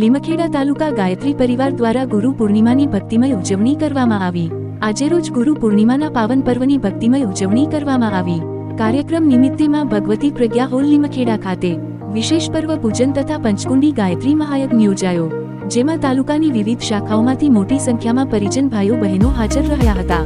લીમખેડા તાલુકા ગાયત્રી પરિવાર દ્વારા ગુરુ પૂર્ણિમાની ભક્તિમય ઉજવણી કરવામાં આવી. આજે રોજ ગુરુ પૂર્ણિમાના પાવન પર્વની ભક્તિમય ઉજવણી કરવામાં આવી. કાર્યક્રમ નિમિત્તે માં ભગવતી પ્રજ્ઞા હોલ લીમખેડા ખાતે વિશેષ પર્વ પૂજન તથા પંચકુંડી ગાયત્રી મહાયજ્ઞ યોજાયો, જેમાં તાલુકાની વિવિધ શાખાઓમાંથી મોટી સંખ્યામાં પરિજન ભાઈઓ બહેનો હાજર રહ્યા હતા.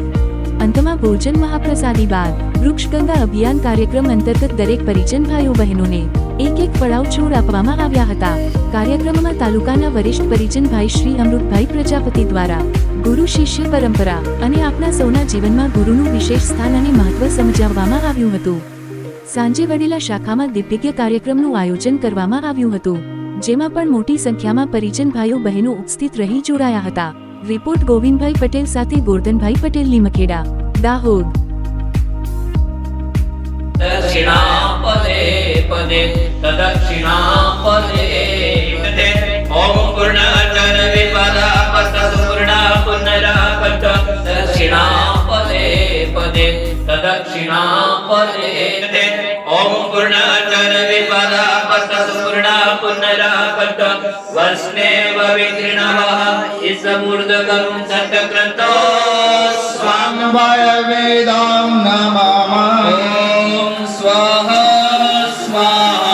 અંતમાં ભોજન મહાપ્રસાદી બાદ વૃક્ષગંગા અભિયાન કાર્યક્રમ અંતર્ગત દરેક પરિજન ભાઈઓ બહેનોને એક એક પડાવ છોડ આપવામાં આવ્યા હતા. કાર્યક્રમમાં તાલુકાના વરિષ્ઠ પરિજન ભાઈ શ્રી અમૃતભાઈ પ્રજાપતિ દ્વારા ગુરુ શિષ્ય પરંપરા અને આપણા સૌના જીવનમાં ગુરુનું વિશેષ સ્થાન અને મહત્વ સમજાવવામાં આવ્યું હતું. સાંજે વડેલા શાખામાં દિવ્યજ્ઞ કાર્યક્રમનું આયોજન કરવામાં આવ્યું હતું, જેમાં પણ મોટી સંખ્યામાં પરિજન ભાઈઓ બહેનો ઉપસ્થિત રહી જોડાયા હતા. રિપોર્ટ ગોવિંદભાઈ પટેલ સાથે ગોરધનભાઈ પટેલની લીમખેડા दाहोद दक्षिणापदे पदे तदक्षिणापदे ॐ पूर्णाचर विपदापत पूर्णा पुनरापत दक्षिणापदे पदे तदक्षिणापदे ॐ पूर्णाचर विपदापत पूर्णा पुनरापत वस्मेव विघृणवः इसमूर्धकं सतक्रतो વિપદા પત પૂર્ણા પુનરાપત વસ્નેવ વિઘ્નવઃ ઇસમૂર્ધગમ સત્કૃતો સ્વામ ભય વેદામ નમામઃ ॐ स्वाहा स्वाहा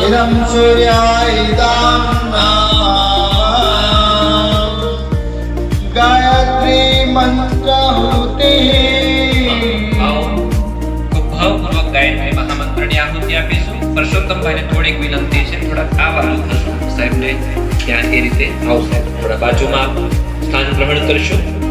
ઇદમ સૂર્યાય ઇદમ નમઃ ગાયત્રી મંત્રહૃતિ આવો ખૂબ ભાવપૂર્વક ગાયત્રી મહામંત્રની આહુતિ આપીશું પરસોત્તમભાઈને થોડીક વિનંતી છે થોડા આવા સાહેબને ત્યાં એ રીતે આવશે થોડા બાજુમાં સ્થાન ગ્રહણ કરશું